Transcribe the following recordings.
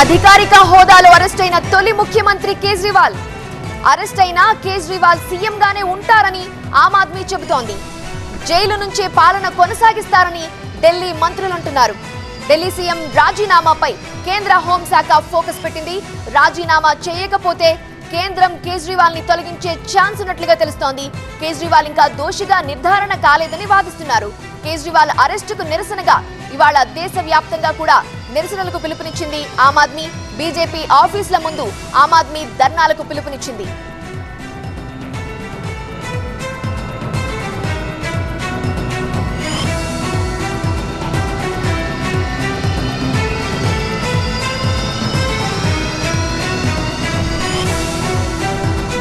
అధికారిక హోదాలో అరెస్ట్ అయిన తొలి ముఖ్యమంత్రి కేజ్రీవాల్. అరెస్ట్ అయిన కేజ్రీవాల్ సీఎం గానే ఉంటారని ఆమ్ ఆద్మీ చెబుతోంది. జైలు నుంచే పాలన కొనసాగిస్తారని ఢిల్లీ మంత్రులంటున్నారు ఢిల్లీ సీఎం రాజీనామాపై కేంద్ర హోంశాఖ ఫోకస్ పెట్టింది. రాజీనామా చేయకపోతే కేంద్రం కేజ్రీవాల్ని తొలగించే ఛాన్స్ ఉన్నట్లుగా తెలుస్తోంది. కేజ్రీవాల్ ఇంకా దోషిగా నిర్ధారణ కాలేదని వాదిస్తున్నారు. కేజ్రీవాల్ అరెస్టుకు నిరసనగా ఇవాళ దేశవ్యాప్తంగా కూడా నిరసనలకు పిలుపునిచ్చింది ఆమ్ ఆద్మీ. బీజేపీ ఆఫీసుల ముందు ఆమ్ ఆద్మీ ధర్నాలకు పిలుపునిచ్చింది.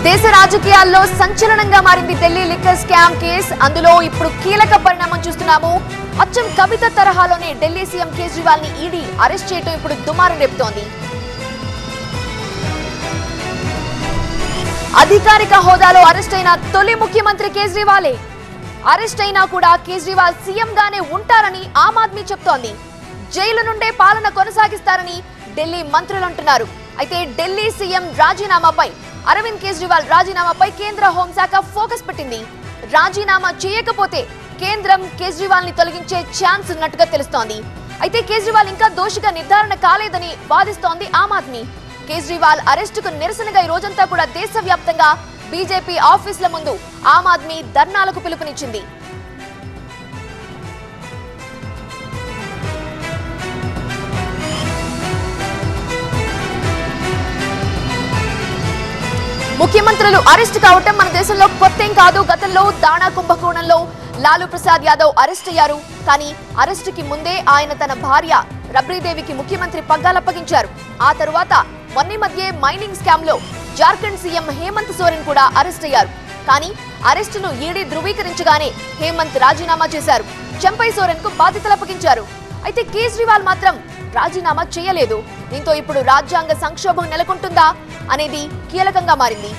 దేశ రాజకీయాల్లో సంచలనంగా మారింది ఢిల్లీ లిక్కర్ స్కామ్ కేస్. అందులో ఇప్పుడు కీలక పరిణామం చూస్తున్నాము. అచ్చం కవిత తరహాలోనే ఢిల్లీ సీఎం కేజ్రీవాల్ని ఈడీ అరెస్ట్ చేయటం ఇప్పుడు దుమారం రేపుతోంది. అధికారిక హోదాలో అరెస్ట్ అయిన తొలి ముఖ్యమంత్రి కేజ్రీవాలే. అరెస్ట్ అయినా కూడా కేజ్రీవాల్ సీఎం గానే ఉంటారని ఆమ్ ఆద్మీ చెప్తోంది. జైలు నుండే పాలన కొనసాగిస్తారని ఢిల్లీ మంత్రులు అంటున్నారు. అయితే ఢిల్లీ సీఎం రాజీనామాపై అరవింద్ కేజ్రీవాల్ రాజీనామాపై కేంద్ర హోంశాఖ ఫోకస్ పెట్టింది. రాజీనామా చేయకపోతే కేంద్రం కేజ్రీవాల్ని తొలగించే ఛాన్స్ ఉన్నట్టుగా తెలుస్తోంది. అయితే కేజ్రీవాల్ ఇంకా దోషిగా నిర్ధారణ కాలేదని వాదిస్తోంది ఆమ్ ఆద్మీ. కేజ్రీవాల్ అరెస్టుకు నిరసనగా ఈ రోజంతా కూడా దేశవ్యాప్తంగా బీజేపీ ఆఫీసుల ముందు ఆమ్ ఆద్మీ ధర్నాలకు పిలుపునిచ్చింది. ముఖ్యమంత్రులు అరెస్ట్ కావటం మన దేశంలో కొత్త కాదు. గతంలో దాణా కుంభకోణంలో లాలూ ప్రసాద్ యాదవ్ అరెస్ట్ అయ్యారు. కానీ అరెస్టుకి ముందే ఆయన తన భార్య రబ్రీదేవికి ముఖ్యమంత్రి పగ్గాలప్పగించారు ఆ తరువాత మొన్న మధ్యే మైనింగ్ స్కామ్లో జార్ఖండ్ సీఎం హేమంత్ సోరెన్ కూడా అరెస్ట్ అయ్యారు. కానీ అరెస్టును ఈడీ ధృవీకరించగానే హేమంత్ రాజీనామా చేశారు. చెంపై సోరెన్కు బాధ్యతలు అప్పగించారు. అయితే కేజ్రీవాల్ మాత్రం రాజీనామా చేయలేదు. దీంతో ఇప్పుడు రాజ్యాంగ సంక్షోభం నెలకొంటుందా అనేది కీలకంగా మారింది.